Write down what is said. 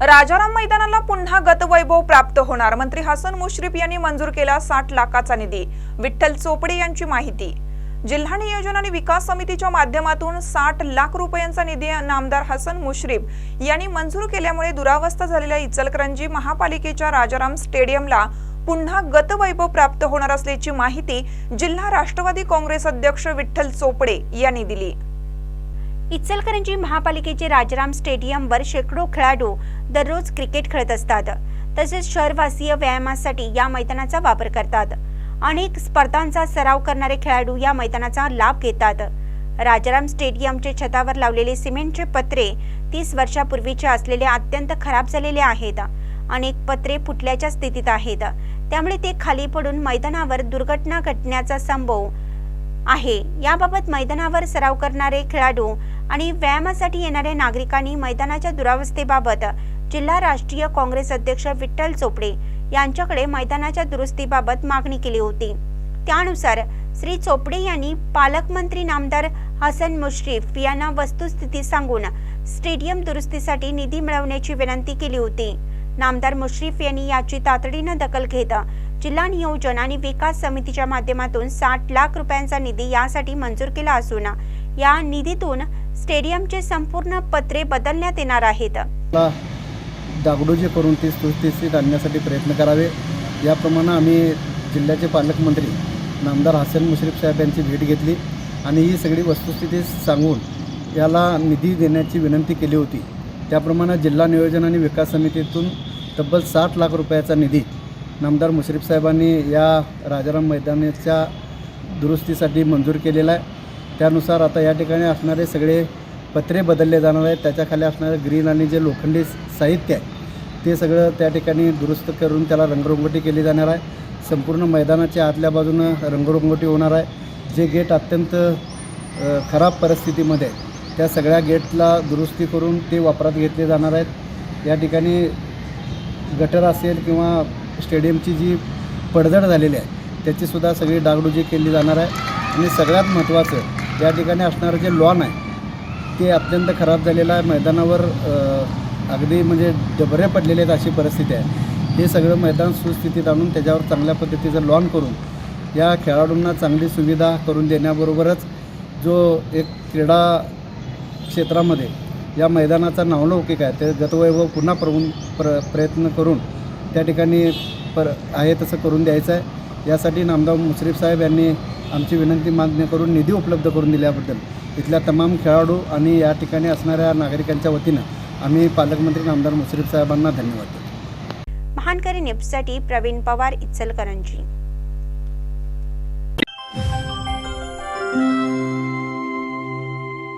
राजाराम मैदानाला पुन्हा गतवैभव प्राप्त होणार. मंत्री हसन मुश्रीफ यांनी मंजूर केला साठ लाखाचा निधी. विठ्ठल चोपडे यांची माहिती. जिल्हा नियोजन आणि विकास समितीच्या माध्यमातून साठ लाख रुपयांचा निधी नामदार हसन मुश्रीफ यांनी मंजूर केल्यामुळे दुरावस्था झालेल्या इचलकरंजी महापालिकेच्या राजाराम स्टेडियमला पुन्हा गतवैभव प्राप्त होणार असल्याची माहिती जिल्हा राष्ट्रवादी काँग्रेस अध्यक्ष विठ्ठल चोपडे यांनी दिली. इचलकरंजी महापालिकेचे राजाराम स्टेडियमवर शेकडो खेळाडू दररोज क्रिकेट खेळत असतात. तसेच शहरवासीय व्यायामासाठी या मैदानाचा वापर करतात. अनेक स्पर्धांचा सराव करणारे खेळाडू या मैदानाचा लाभ घेतात. राजाराम स्टेडियमचे छतावर लावलेले सिमेंटचे पत्रे तीस वर्षापूर्वीचे असलेले अत्यंत खराब झालेले आहेत. अनेक पत्रे फुटल्याच्या स्थितीत आहेत. त्यामुळे ते खाली पडून मैदानावर दुर्घटना घटण्याचा संभव आहे. याबाबत मैदानावर सराव करणारे खेळाडू आणि व्यायामासाठी येणाऱ्या नागरिकांनी मैदानाच्या दुरावस्थेबाबत जिल्हा राष्ट्रीय काँग्रेस अध्यक्ष विठ्ठल चोपडे यांच्याकडे मैदानाच्या दुरुस्तीबाबत मागणी केली होती. त्यानुसार श्री चोपडे यांनी पालकमंत्री नामदार हसन मुश्रीफ यांना वस्तुस्थिती सांगून स्टेडियम दुरुस्तीसाठी निधी मिळवण्याची विनंती केली होती. नामदार मुश्रीफ यांनी याची तातडीनं दखल घेत जिल्हा नियोजन आणि विकास समितीच्या माध्यमातून साठ लाख रुपयांचा निधी यासाठी मंजूर केला असून या निधीतून स्टेडियमचे संपूर्ण पत्रे बदलण्यात येणार आहेत. ला डागडोजी करून ती सुस्थितीत आणण्यासाठी प्रयत्न करावे. याप्रमाणे आम्ही जिल्ह्याचे पालकमंत्री नामदार हसन मुश्रीफ साहेब यांची भेट घेतली आणि ही सगळी वस्तुस्थिती सांगून याला निधी देण्याची विनंती केली होती. त्याप्रमाणे जिल्हा नियोजन आणि विकास समितीतून तब्बल साठ लाख रुपयाचा निधी नामदार मुश्रीफ साहेबांनी या राजाराम मैदानाच्या दुरुस्तीसाठी मंजूर केलेला आहे. त्यानुसार आता या ठिकाणी असणारे सगळे पत्रे बदलले जाणार आहेत. त्याच्याखाली असणारं ग्रीन आणि जे लोखंडी साहित्य आहे ते सगळं त्या ठिकाणी दुरुस्त करून त्याला रंगरंगोटी केली जाणार आहे. संपूर्ण मैदानाच्या आतल्या बाजूनं रंगरंगोटी होणार आहे. जे गेट अत्यंत खराब परिस्थितीमध्ये आहे, त्या सगळ्या गेटला दुरुस्ती करून ते वापरात घेतले जाणार आहेत. या ठिकाणी गटर असेल किंवा स्टेडियमची जी पडझड झालेली आहे त्याचीसुद्धा सगळी डागडुजी केली जाणार आहे. आणि सगळ्यात महत्त्वाचं या ठिकाणी असणारं जे लॉन आहे ते अत्यंत खराब झालेलं आहे. मैदानावर अगदी म्हणजे डबरे पडलेले आहेत अशी परिस्थिती आहे. हे सगळं मैदान सुस्थितीत आणून त्याच्यावर चांगल्या पद्धतीचं लॉन करून या खेळाडूंना चांगली सुविधा करून देण्याबरोबरच जो एक क्रीडा क्षेत्रामध्ये या मैदानाचा नावलौकिक आहे. ते गतवैभव पुन्हा प्रवून प्र प्रयत्न करून त्या ठिकाणी पर आहे तसं करून द्यायचं आहे. यासाठी नामदाव मुश्रीफ साहेब यांनी आमची विनंती मान्य करून निधी उपलब्ध करून दिल्याबद्दल इथल्या तमाम खेळाडू आणि या ठिकाणी असणाऱ्या नागरिकांच्या वतीनं आम्ही पालकमंत्री नामदार मुश्रीफ साहेबांना धन्यवाद देतो. महानकरी न्यूजसाठी प्रवीण पवार इचलकरंजी.